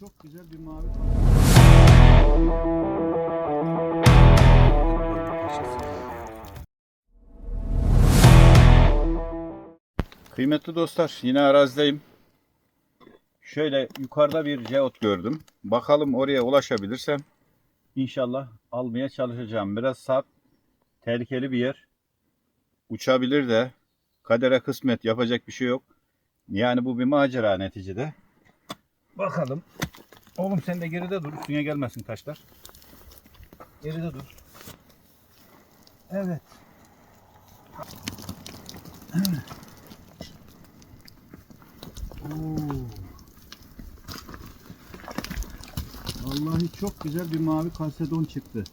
Çok güzel bir mavi Kıymetli dostlar yine arazideyim. Şöyle yukarıda bir ceot gördüm. Bakalım oraya ulaşabilirsem inşallah almaya çalışacağım. Biraz sap, tehlikeli bir yer. Uçabilir de kadere kısmet yapacak bir şey yok. Yani bu bir macera neticede. Bakalım. Oğlum sen de geride dur. Üstüne gelmesin taşlar. Geride dur. Evet. Oo. Vallahi çok güzel bir mavi kalsedon çıktı.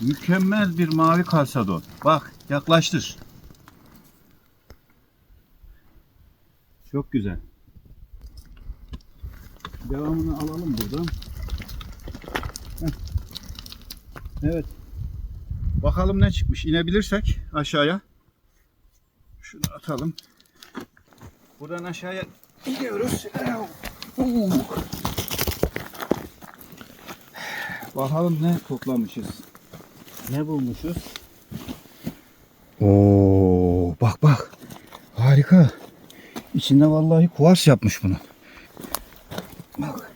Mükemmel bir mavi kalsedon. Bak yaklaştır. Çok güzel. Devamını alalım buradan. Heh. Evet. Bakalım ne çıkmış. İnebilirsek aşağıya. Şunu atalım. Buradan aşağıya iniyoruz. Bakalım ne toplamışız. Ne bulmuşuz? Oo, bak bak. Harika. İçinde vallahi kuvars yapmış bunu. Bak.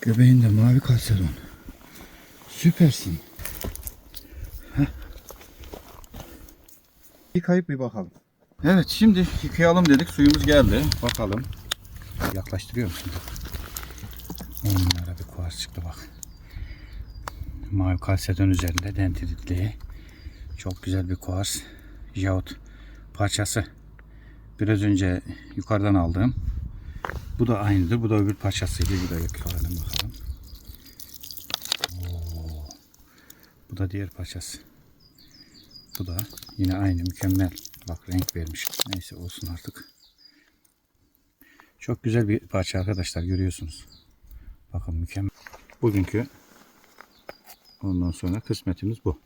Göbeğinde mavi kalsedon. Süpersin. Heh. Yıkayıp bir bakalım. Evet şimdi yıkayalım dedik. Suyumuz geldi. Bakalım. Yaklaştırıyor musun? Onlara bir kuvars çıktı bak. Mavi kalsedon üzerinde dendritli. Çok güzel bir kuvars. Jahut parçası. Biraz önce yukarıdan aldığım. Bu da aynıdır. Bu da öbür parçasıydı. Bu da yıkayalım bakalım. Oo. Bu da diğer parçası. Bu da yine aynı mükemmel. Bak renk vermiş. Neyse olsun artık. Çok güzel bir parça arkadaşlar görüyorsunuz. Bakın mükemmel. Bugünkü ondan sonra kısmetimiz bu.